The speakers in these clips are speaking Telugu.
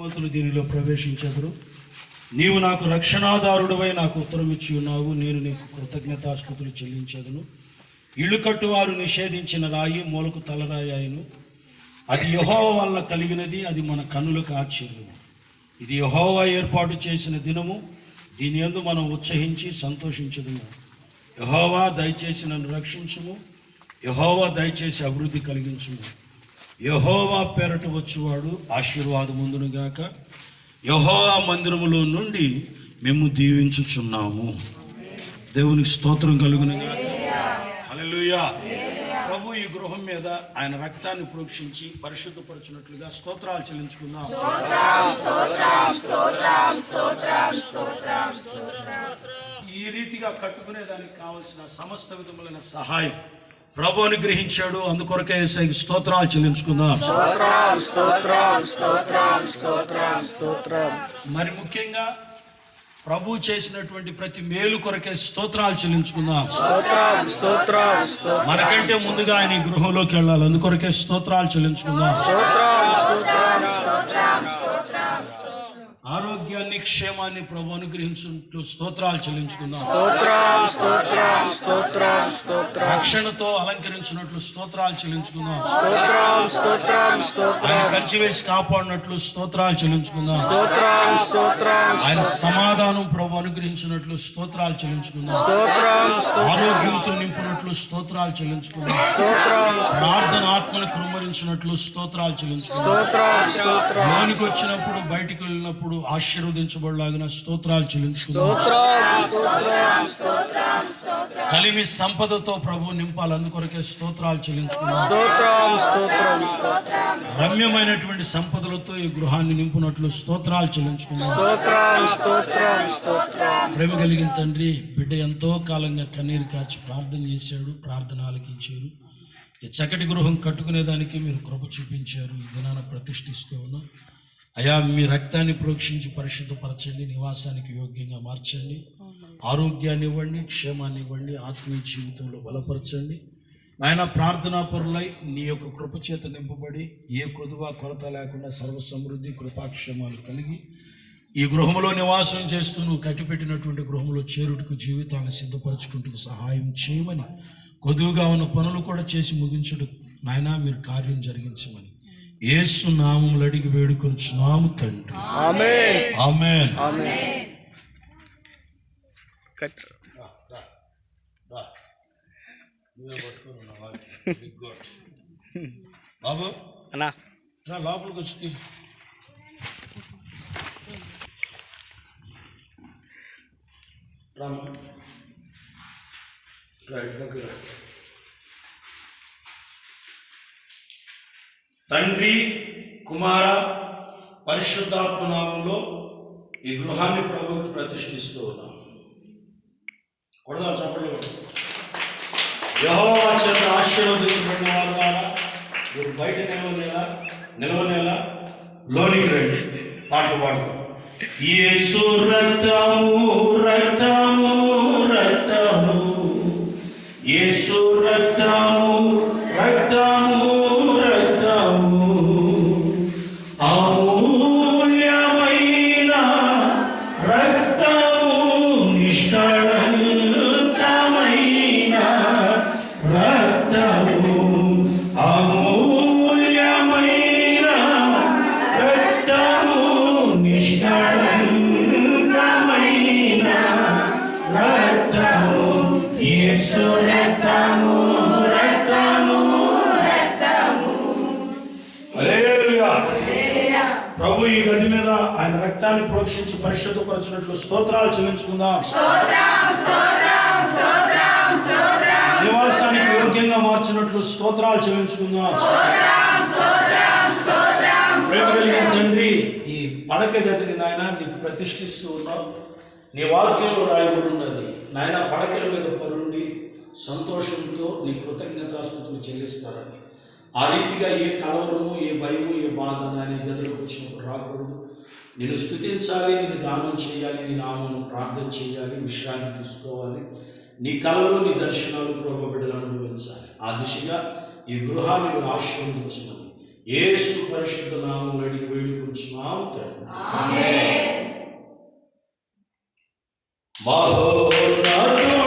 మంతులు దీనిలో ప్రవేశించదురు. నీవు నాకు రక్షణాదారుడవై నాకు ఉత్తరం ఇచ్చి ఉన్నావు. నేను నీకు కృతజ్ఞతాస్పతులు చెల్లించదును. ఇళ్ళు కట్టువారు నిషేధించిన రాయి మూలకు తలరాయాయను అది యహోవ వల్ల కలిగినది అది మన కన్నులకు ఆశ్చర్యము ఇది యహోవ ఏర్పాటు చేసిన దినము. దీని ఎందు మనం ఉత్సహించి సంతోషించదుము. యహోవా దయచేసి నన్ను రక్షించుము. యహోవా దయచేసి అభివృద్ధి కలిగించుము. యహోవా పేరట వచ్చువాడు ఆశీర్వాదముందునుగాక యహోవా మందిరములో నుండి మేము దీవించుచున్నాము. దేవునికి స్తోత్రం కలుగునుగా హల్లెలూయా. ప్రభు ఈ గృహం మీద ఆయన రక్తాన్ని ప్రోక్షించి పరిశుద్ధపరచినట్లుగా స్తోత్రాలు చెల్లించుకుందాం. ఈ రీతిగా కట్టుకునే దానికి కావలసిన సమస్త విధములైన సహాయం ప్రభు అనుగ్రహించాడు. అందుకొరకే స్తోత్రాలు చెల్లించుకుందాం. మరి ముఖ్యంగా ప్రభు చేసినటువంటి ప్రతి మేలు కొరకే స్తోత్రాలు చెల్లించుకుందాం. మనకంటే ముందుగా ఆయన ఈ గృహంలోకి వెళ్ళాలి. అందుకొరకే స్తోత్రాలు చెల్లించుకుందాం. క్షేమాన్ని ప్రభు అనుగ్రహించుకుంటూ స్తోత్రాలు చెల్లించుకుందాం. రక్షణతో అలంకరించినట్లు స్తోత్రాలు చెల్లించుకుందాం. ఆయన కంచి వేసి కాపాడినట్లు స్తోత్రాలు చెల్లించుకుందాం. ఆయన సమాధానం ప్రభు అనుగ్రహించినట్లు స్తోత్రాలు చెల్లించుకుందాం. ఆరోగ్యంతో నింపినట్లు స్తోత్రాలు చెల్లించుకుందాం. ప్రార్థన ఆత్మను కృమ్మరించినట్లు స్తోత్రాలు చెల్లించుకుందాం. లోనికి వచ్చినప్పుడు బయటికి వెళ్ళినప్పుడు ఆశీర్వదించబడలాగిన స్తోత్రాలు స్తోత్రం కలిమి సంపదతో ప్రభు నింపాలి అందుకొరకే స్తోత్రాలు స్తోత్రం రమ్యమైనటువంటి సంపదలతో ఈ గృహాన్ని నింపునట్లు స్తోత్రాలు స్తోత్రం ప్రేమ కలిగిన తండ్రి బిడ్డ ఎంతో కాలంగా కన్నీరు కాచి ప్రార్థన చేశాడు ప్రార్థన ఆలకించారు ఈ చక్కటి గృహం కట్టుకునేదానికి మీరు కృప చూపించారు. ఈ దినాన ప్రతిష్ఠిస్తూ ఉన్నాం. అయా మీ రక్తాన్ని ప్రోక్షించి పరిశుద్ధపరచండి నివాసానికి యోగ్యంగా మార్చండి ఆరోగ్యాన్ని ఇవ్వండి క్షేమాన్ని ఇవ్వండి ఆత్మీయ జీవితంలో బలపరచండి. నాయన ప్రార్థనా పరులై నీ యొక్క కృప చేత నింపబడి ఏ కొదువ కొరత లేకుండా సర్వ సమృద్ధి కృపాక్షేమాలు కలిగి ఈ గృహంలో నివాసం చేస్తూ నువ్వు కట్టిపెట్టినటువంటి గృహంలో చేరుటకు జీవితాన్ని సిద్ధపరచుకుంటూ సహాయం చేయమని కొదువుగా ఉన్న పనులు కూడా చేసి ముగించుడు నాయనా మీరు కార్యం జరిగించమని యేసు నామములు అడిగి వేడుకొంచున్నాము తండ్రి. ఆమేన్. బాబు అన్నా. లోపలికి వచ్చి తీ. రామ్మా. తండ్రి కుమార పరిశుద్ధాత్మనామంలో ఈ గృహాన్ని ప్రభుకి ప్రతిష్ఠిస్తూ ఉన్నాం. కొడదా చప్పట్లు యహోవా చేత ఆశీర్వదించబడిన వారు ద్వారా మీరు బయట నిలవనేలా నిలవనేలా లోనికి రండి. పాటలు పాడుకో. యేసు రక్తము రక్తము రక్తము. యేసు రక్తము గది మీద ఆయన రక్తాన్ని ప్రోక్షించి పరిశుద్ధపరచినట్లు స్తోత్రాలు చెల్లించుకుందాం. నివాసానికి యోగ్యంగా మార్చినట్లు స్తోత్రాలు చెల్లించుకుందాం. తండ్రి ఈ పడక గదిని నాయన నీకు ప్రతిష్ఠిస్తూ ఉన్నావు నీ వాక్యంలో రాయబడి ఉన్నది నాయన పడకల మీద పరుండి సంతోషంతో నీ కృతజ్ఞతాస్తుతులు చెల్లిస్తారని. ఆ రీతిగా ఏ కలవరము ఏ భయము ఏ బాధ ఈ గదిలోకి వచ్చినప్పుడు రాకూడదు. నేను స్థుతించాలి నేను గానం చేయాలి నీ నామను ప్రార్థన చేయాలి విశ్రాంతి తీసుకోవాలి. నీ కళలు నీ దర్శనాలు ప్రభు బిడ్డలు అనుభవించాలి. ఆ దిశగా ఈ గృహాన్ని మీరు ఆశీర్వదించమని యేసు పరిశుద్ధ నామం అడిగి వేడుకుంటున్నాము తండ్రి. మహోన్నతుడా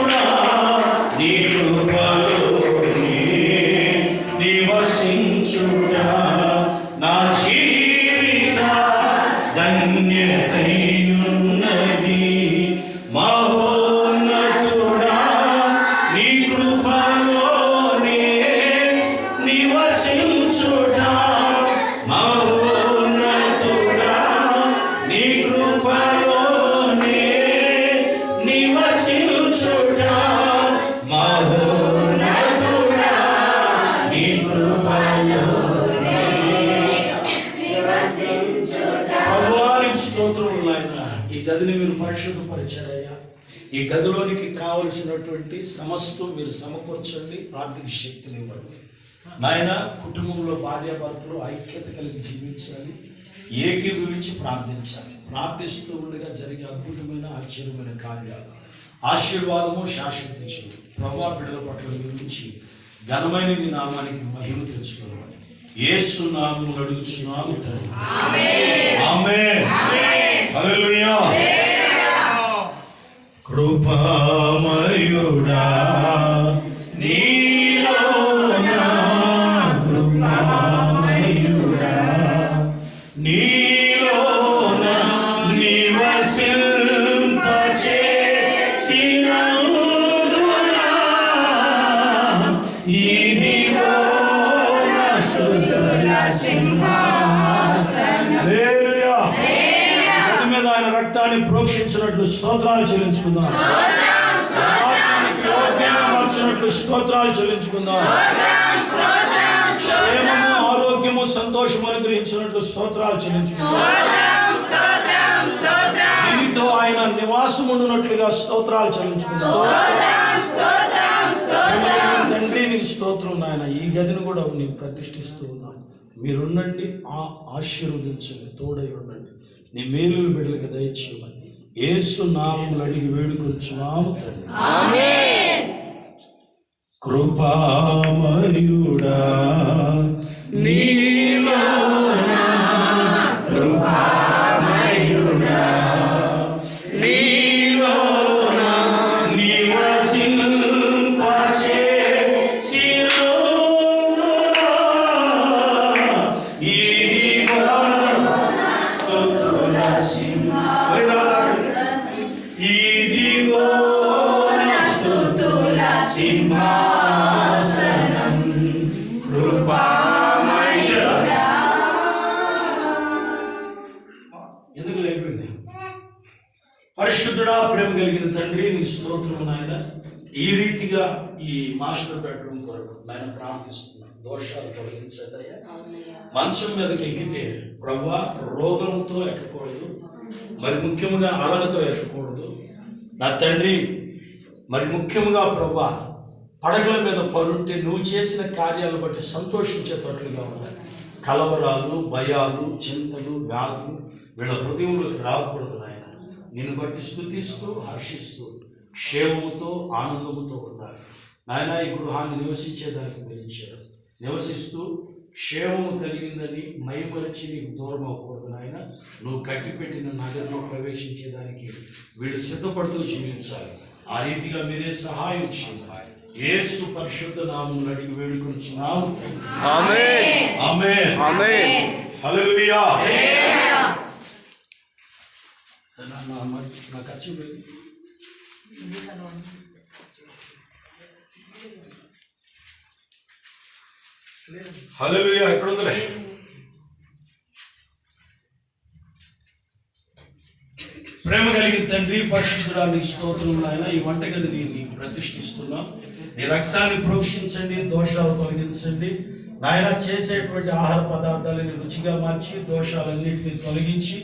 ఈ గదిని మీరు పరిశుద్ధపరిచారయ్యా ఈ గదిలోనికి కావలసినటువంటి సమస్తం మీరు సమకూర్చండి ఆర్థిక శక్తిని ఇవ్వండి. నాయన కుటుంబంలో భార్యాభర్తలు ఐక్యత కలిగి జీవించాలి ఏకీభవించి ప్రార్థించాలి. ప్రార్థిస్తూ ఉండగా జరిగే అద్భుతమైన ఆశ్చర్యమైన కార్యాలు. ఆశీర్వాదము శాశ్వత ప్రభావ ప్రభా బిడ్డల పట్ల గురించి ఘనమైన నామానికి మహిమ తెచ్చుకోవాలి యేసు నామం అడుగుచున్నాము తండ్రి. ఆమేన్. హల్లెలూయా. కృపామయుడా. రక్తాన్ని స్తోత్రాలు చెల్లించుకుందాం. మార్చినట్లు స్తోత్రాలు చెల్లించుకుందాం. క్షేమము ఆరోగ్యము సంతోషము అనుగ్రహించినట్లు స్తోత్రాలు చెల్లించుకుందాం. దీనితో ఆయన నివాసం ఉండునట్లుగా స్తోత్రాలు చెల్లించుకుందాం. తండ్రి నీకు స్తోత్రం నాయన. ఈ గదిని కూడా నీకు ప్రతిష్ఠిస్తూ ఉన్నాను మీరుండండి ఆ ఆశీర్వదించండి తోడై ఉండండి. నీ మేలు బిడ్డలకు దయచేయమని. ఏసు నామములు అడిగి వేడుకొచ్చున్నాము తండ్రి. కృపామయుడా నీలోన? కృపామయుడా పరిశుద్ధుడా ప్రేమ కలిగిన తండ్రి నీ స్తోత్రము నాయన. ఈ రీతిగా ఈ మాస్టర్ బెడ్రూమ్ కొరకు నాయన ప్రార్థిస్తున్నాను దోషాలు తొలగించండి అయ్యా మంచం మీదకి ఎక్కితే ప్రభా రోగంతో ఎక్కకూడదు. మరి ముఖ్యంగా అలగతో ఎక్కకూడదు. నా తండ్రి మరి ముఖ్యంగా ప్రభా పడగల మీద పరుంటే నువ్వు చేసిన కార్యాలు బట్టి సంతోషించేటట్లుగా ఉన్నాయి కలవరాలు భయాలు చింతలు వ్యాధులు వీళ్ళ హృదయంలోకి రాకూడదు నాయన. నిన్ను బట్టి స్థుతిస్తూ హర్షిస్తూ క్షేమముతో ఆనందముతో ఉండాలి నాయన ఈ గృహాన్ని నివసించేదానికి గురించారు. నివసిస్తూ క్షేమము కలిగిందని మైమరిచి నీకు దూరం అవ్వకూడదు నాయన నువ్వు కట్టిపెట్టిన నగరంలో ప్రవేశించేదానికి వీళ్ళు సిద్ధపడుతూ జీవించాలి. ఆ రీతిగా మీరే సహాయం చేయాలి. యేసు పరిశుద్ధ నామం అడిగి వేడుకొచ్చున్నాము ఆమేన్. ఆమేన్. ఆమేన్. హల్లెలూయా. నా నా- నా ఖర్చు హల్లెలూయా ఎక్కడ ఉందిలే ప్రేమ కలిగిన తండ్రి పరిశుద్ధురాలు స్తోత్రం నాయన ఈ వంటగదిని నీకు ప్రతిష్ఠిస్తున్నాం. నీ రక్తాన్ని ప్రోక్షించండి దోషాలు తొలగించండి. నాయన చేసేటువంటి ఆహార పదార్థాలని రుచిగా మార్చి దోషాలన్నింటినీ తొలగించి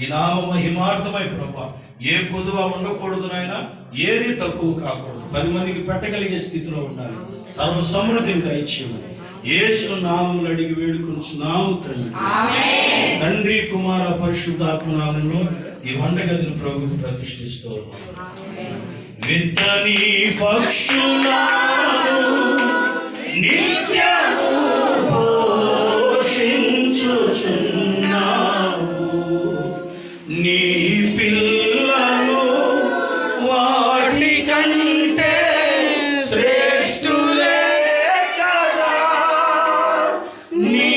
నీ నామ మహిమార్థమై ప్రభా. ఏ కొదువ ఉండకూడదు నాయన ఏది తక్కువ కాకూడదు. పది మందికి పెట్టగలిగే స్థితిలో ఉండాలి. సర్వ సమృద్ధిని దయచేయమని. యేసు నామములు అడిగి వేడుకొంచున్నాము తండ్రి. తండ్రి కుమార పరిశుద్ధాత్మ నామంలో ఈ వంటగదిని ప్రభుకు ప్రతిష్ఠిస్తూ. విత్తని పక్షులను నిత్యము పోషించు నీ పిల్లలు వాటి కంటే శ్రేష్ఠులే కదా. నీ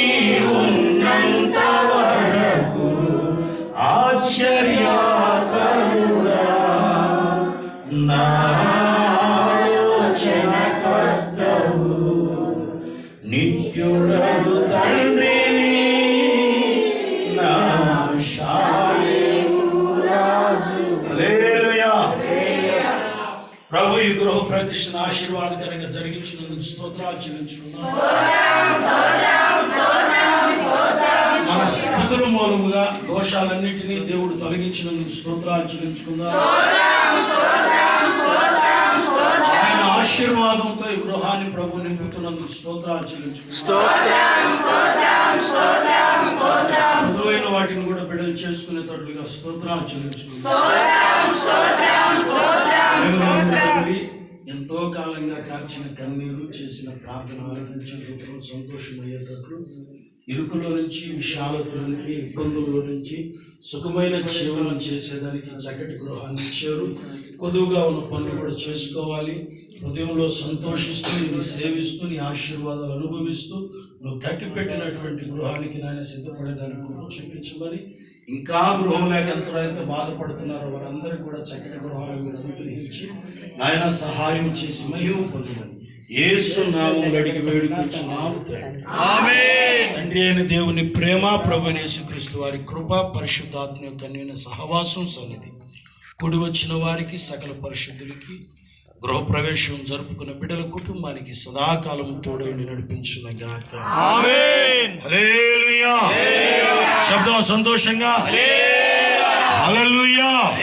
ప్రభు ఈ గృహ ప్రతిష్ఠన ఆశీర్వాదకరంగా జరిగించినందుకు స్తోత్రాలు చెల్లించుకున్నాం మన స్థుతుల మూలముగా దోషాలన్నింటినీ దేవుడు తొలగించినందుకు స్తోత్రాలు చెల్లించుకుందాం ఆయన ఆశీర్వాదంతో ఈ గృహాన్ని ప్రభు నింపుతున్నందుకు స్తోత్రాలు చెల్లించుకుందాం మృదువైన వాటిని కూడా బిడలు చేసుకునేటట్లుగా స్తోత్రాలు చెల్లించుకుందాం ఎంతో కాలంగా కాచిన కన్నీరు చేసిన ప్రార్థన ఆలోచించేటప్పుడు సంతోషమయ్యేటట్లు ఇరుకులో నుంచి విశాలతలోనికి ఇబ్బందుల్లో నుంచి సుఖమైన జీవనం చేసేదానికి చక్కటి గృహాన్ని ఇచ్చారు. కొదువుగా ఉన్న పనులు కూడా చేసుకోవాలి. ఉదయంలో సంతోషిస్తూ నీ సేవిస్తూ నీ ఆశీర్వాదాలు అనుభవిస్తూ నువ్వు కట్టిపెట్టినటువంటి గృహానికి నాయన సిద్ధపడేదానికి చూపించమని ఇంకా గృహం లేక ఎంతైతే బాధపడుతున్నారో వారందరికీ కూడా చక్కటి గృహాలు మీరు అనుగ్రహించి నాయన సహాయం చేసి మహిమ పొందమని యేసు నామం అడిగి వేడుకుంటున్నాము తండ్రి. తండ్రి అయిన దేవుని ప్రేమ ప్రభునేసు క్రీస్తు వారి కృప పరిశుద్ధాత్మ యొక్క నేను సహవాసం సన్నిధి కూడి వచ్చిన వారికి సకల పరిశుద్ధులకి గృహప్రవేశం జరుపుకున్న బిడ్డల కుటుంబానికి సదాకాలం తోడైని నడిపించున గాక. శబ్దం సంతోషంగా. హల్లెలూయా.